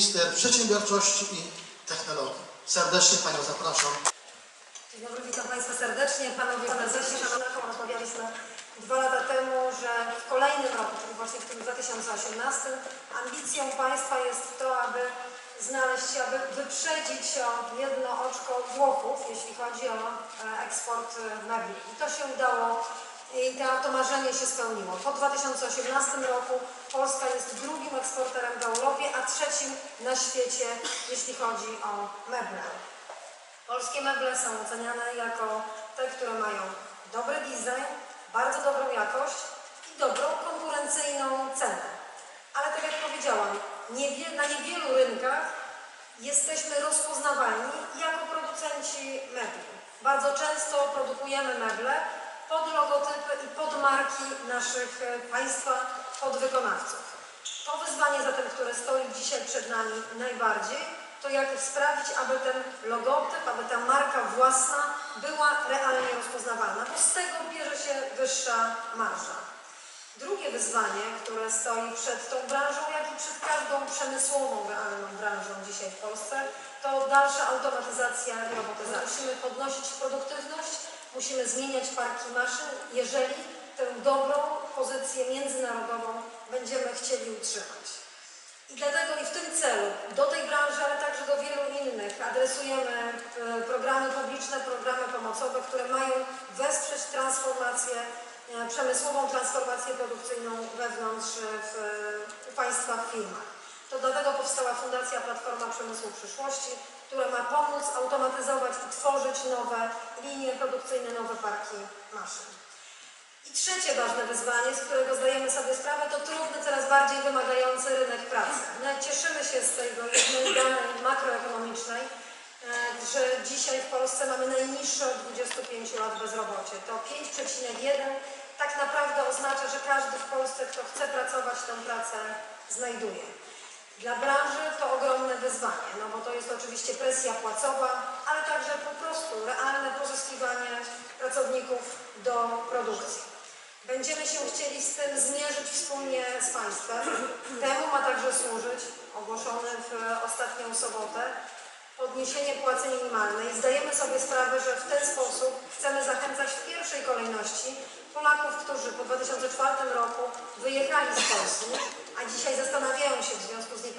Minister Przedsiębiorczości i Technologii. Serdecznie Panią zapraszam. Dzień dobry, witam Państwa serdecznie. Panowie prezesie, szanowni rozmawialiśmy dwa lata temu, że w kolejnym roku, czyli właśnie w tym 2018, ambicją Państwa jest to, aby znaleźć się, aby wyprzedzić o jedno oczko Włochów, jeśli chodzi o e, eksport e, mebli. I to się udało i to, to marzenie się spełniło. Po 2018 roku Polska jest drugim eksporterem w Europie, a trzecim na świecie, jeśli chodzi o meble. Polskie meble są oceniane jako te, które mają dobry design, bardzo dobrą jakość i dobrą konkurencyjną cenę. Ale tak jak powiedziałam, na niewielu rynkach jesteśmy rozpoznawalni jako producenci mebli. Bardzo często produkujemy meble pod logotypy i pod marki naszych e, państwa podwykonawców. To wyzwanie zatem, które stoi dzisiaj przed nami najbardziej, to jak sprawić, aby ten logotyp, aby ta marka własna była realnie rozpoznawalna, bo z tego bierze się wyższa marża. Drugie wyzwanie, które stoi przed tą branżą, jak i przed każdą przemysłową, realną branżą dzisiaj w Polsce, to dalsza automatyzacja i robotyzacja. Musimy podnosić produktywność, musimy zmieniać parki maszyn, jeżeli tę dobrą pozycję międzynarodową będziemy chcieli utrzymać. I dlatego i w tym celu do tej branży, ale także do wielu innych adresujemy e, programy publiczne, programy pomocowe, które mają wesprzeć transformację, e, przemysłową transformację produkcyjną wewnątrz w państwach, firmach. To dlatego powstała Fundacja Platforma Przemysłu Przyszłości, która ma pomóc automatyzować i tworzyć nowe linie produkcyjne, nowe parki maszyn. I trzecie ważne wyzwanie, z którego zdajemy sobie sprawę, to trudny, coraz bardziej wymagający rynek pracy. My cieszymy się z tego jednej danej makroekonomicznej, e, że dzisiaj w Polsce mamy najniższe od 25 lat bezrobocie. To 5,1 tak naprawdę oznacza, że każdy w Polsce, kto chce pracować, tę pracę znajduje. Dla branży to ogromne wyzwanie, no bo to jest oczywiście presja płacowa, ale także po prostu realne pozyskiwanie pracowników do produkcji. Będziemy się chcieli z tym zmierzyć wspólnie z Państwem. Temu ma także służyć, ogłoszony w ostatnią sobotę, podniesienie płacy minimalnej. Zdajemy sobie sprawę, że w ten sposób chcemy zachęcać w pierwszej kolejności Polaków, którzy po 2004 roku wyjechali z Polski, a dzisiaj zastanawiają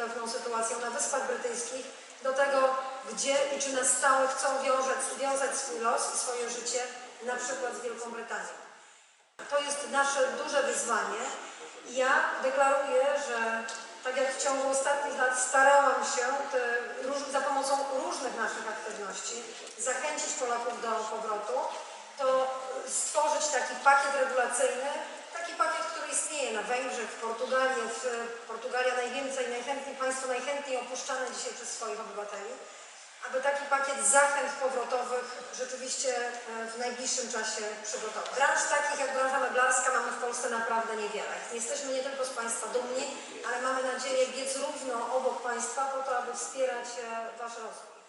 niepewną sytuacją na Wyspach Brytyjskich do tego, gdzie i czy na stałe chcą wiązać, wiązać swój los i swoje życie na przykład z Wielką Brytanią. To jest nasze duże wyzwanie. Ja deklaruję, że tak jak w ciągu ostatnich lat starałam się te, za pomocą różnych naszych aktywności zachęcić Polaków do powrotu, to stworzyć taki pakiet regulacyjny, na Węgrzech, w Portugalii, w Portugalia najwięcej, najchętniej, państwo najchętniej opuszczane dzisiaj przez swoich obywateli, aby taki pakiet zachęt powrotowych rzeczywiście e, w najbliższym czasie przygotować. Branż takich jak branża meblarska mamy w Polsce naprawdę niewiele. Jesteśmy nie tylko z Państwa dumni, ale mamy nadzieję biec równo obok Państwa po to, aby wspierać e, Wasz rozwój.